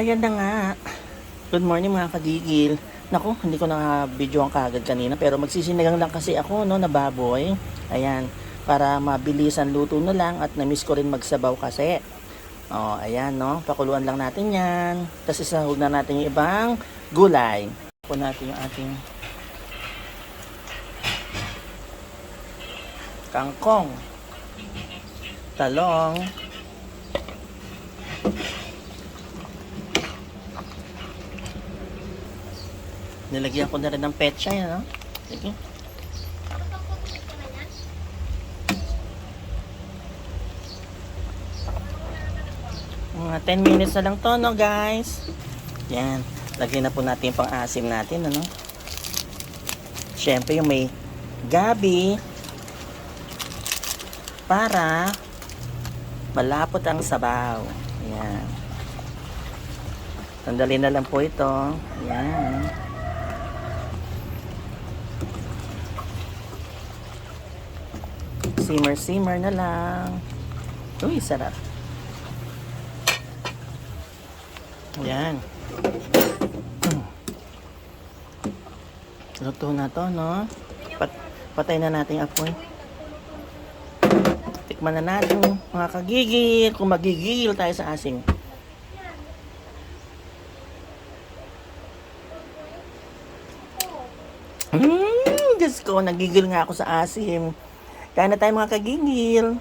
Ayan na nga. Good morning mga kagigil. Naku, hindi ko na video ang kagad kanina pero magsisinigang lang kasi ako no na baboy. Ayan, para mabilisan luto na lang at na-miss ko rin magsabaw kasi. Oh, ayan no, pakuluan lang natin 'yan. Tapos isahog na natin yung ibang gulay. Po natin yung ating kangkong, talong, Nilagyan ko na rin ng petsa yan, no? Sige. Mga 10 minutes na lang to, no, guys? Yan. Lagyan na po natin yung pang-asim natin, ano? Siyempre, yung may gabi para malapot ang sabaw. Yan. Sandali na lang po ito. Yan. Simmer, simmer na lang. Uy, sarap. Yan. Luto na to, no? Pat patay na natin apoy. Tikman na natin, mga kagigil, kung magigil tayo sa asin. Hmm, Diyos ko, nagigil nga ako sa asim. Kaya na tayo mga kagigil.